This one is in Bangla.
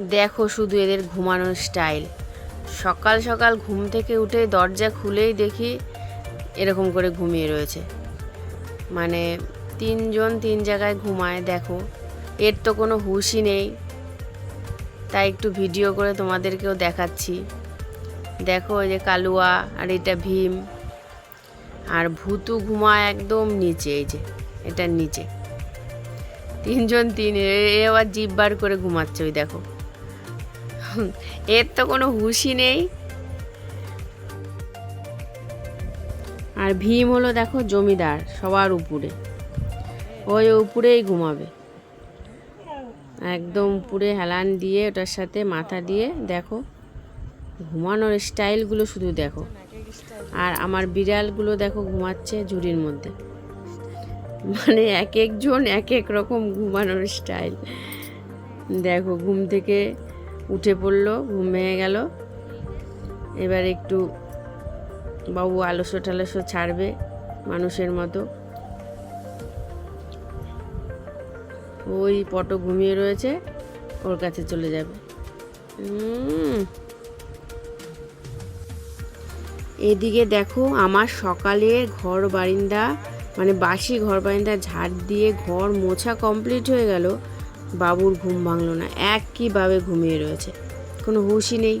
দেখো শুধু এদের ঘুমানোর স্টাইল। সকাল সকাল ঘুম থেকে উঠে দরজা খুলেই দেখি এরকম করে ঘুমিয়ে রয়েছে। মানে তিনজন তিন জায়গায় ঘুমায়, দেখো। এর তো কোনো হুশই নেই। তাই একটু ভিডিও করে তোমাদেরকেও দেখাচ্ছি। দেখো এই যে কালুয়া আর এটা ভীম। আর ভূতু ঘুমায় একদম নিচে, এই যে, এটার নিচে। তিনজন তিন, এ আবার জিভ বার করে ঘুমাচ্ছে, ওই দেখো। এর তো কোনো হুশই নেই। আর ভীম হলো দেখো জমিদার, সবার উপরে। ওই উপরেই ঘুমাবে। একদম উপরে হেলান দিয়ে, ওটার সাথে মাথা দিয়ে দেখো। ঘুমানোর স্টাইলগুলো শুধু দেখো। আর আমার বিড়ালগুলো দেখো ঘুমাচ্ছে ঝুড়ির মধ্যে। মানে এক একজন এক এক রকম ঘুমানোর স্টাইল। দেখো ঘুম থেকে উঠে পড়ল, ঘুম ভেঙে গেল। এবার একটু বাবু আলস্য টালস্য ছাড়বে মানুষের মতো। ওই পটো ঘুমিয়ে রয়েছে, ওর কাছে চলে যাবে। এদিকে দেখো আমার সকালে ঘর বারিন্দা মানে বাসি ঘর বারিন্দা ঝাড় দিয়ে ঘর মোছা কমপ্লিট হয়ে গেল। বাবুর ঘুম ভাঙল না একইভাবে ঘুমিয়ে রয়েছে। কোনো হুশই নেই।